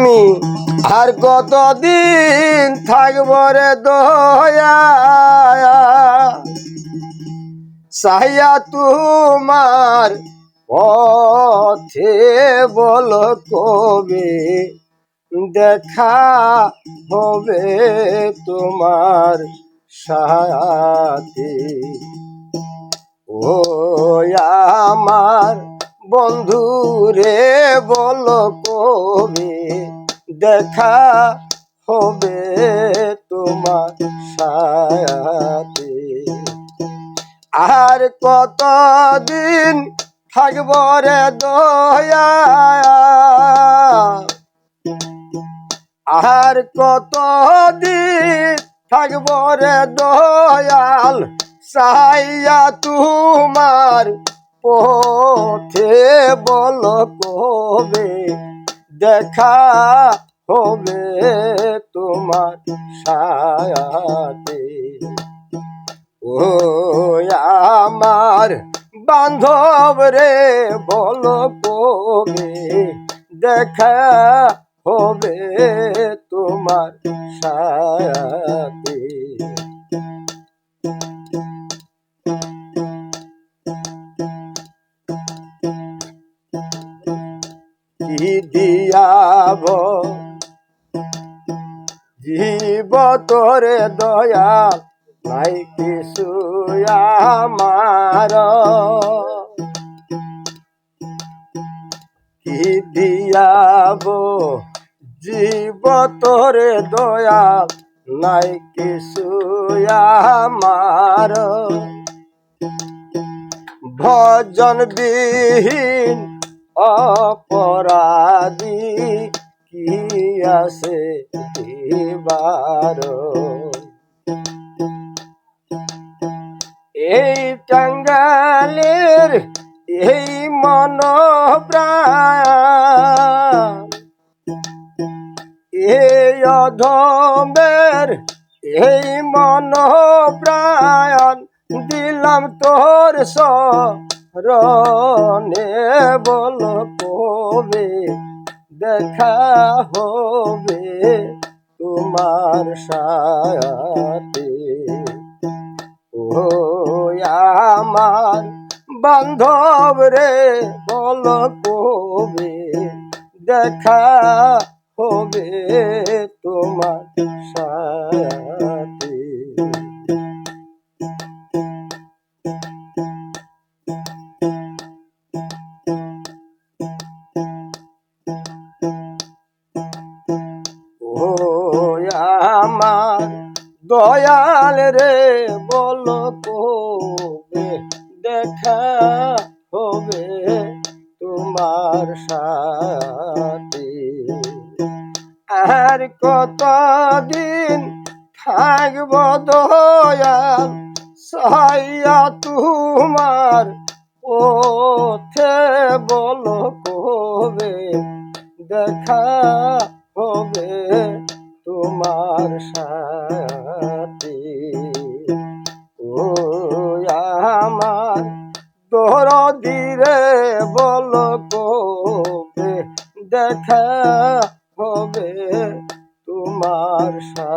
আমি আর কতদিন থাকব রে দয়া। সাহিয়া তোমার পথে বল কবে? দেখা হবে তোমার সাথে। ও আমার বন্ধু রে বল কবে দেখা হবে তোমার সাথে আর কতদিন থাকব রে দয়া? আর কতদিন থাকব রে দয়াল? সাইয়া তোমার পথে বল কবে? দেখা হবে তোমার সায়াতে ও আমার বান্ধব রে, বল কবে? দেখা হবে তোমার সাথে দিয়াব। জীব তোরে দয়া নাই কিছু আমার। কি দিয়াব? জীব তোরে দয়া নাই কিছু আমার। ভজন বিহীন অপরাধী কি আছে এই টাঙ্গালের এই মন প্রাণ এই অধমের এই মন প্রাণ দিলাম তোর সরণে বল কবে? দেখা হবে তোমার সাথে ও আমার বান্ধব রে, বল কবে? দেখা হবে তোমার সাথে দয়াল রে, বল কবে দেখা হবে তোমার সাথে। আর কতদিন থাকব দয়াল সাইয়া তোমার পথে, বল কবে দেখা হবে তোমার সাথে। দেখা হবে তোমার সা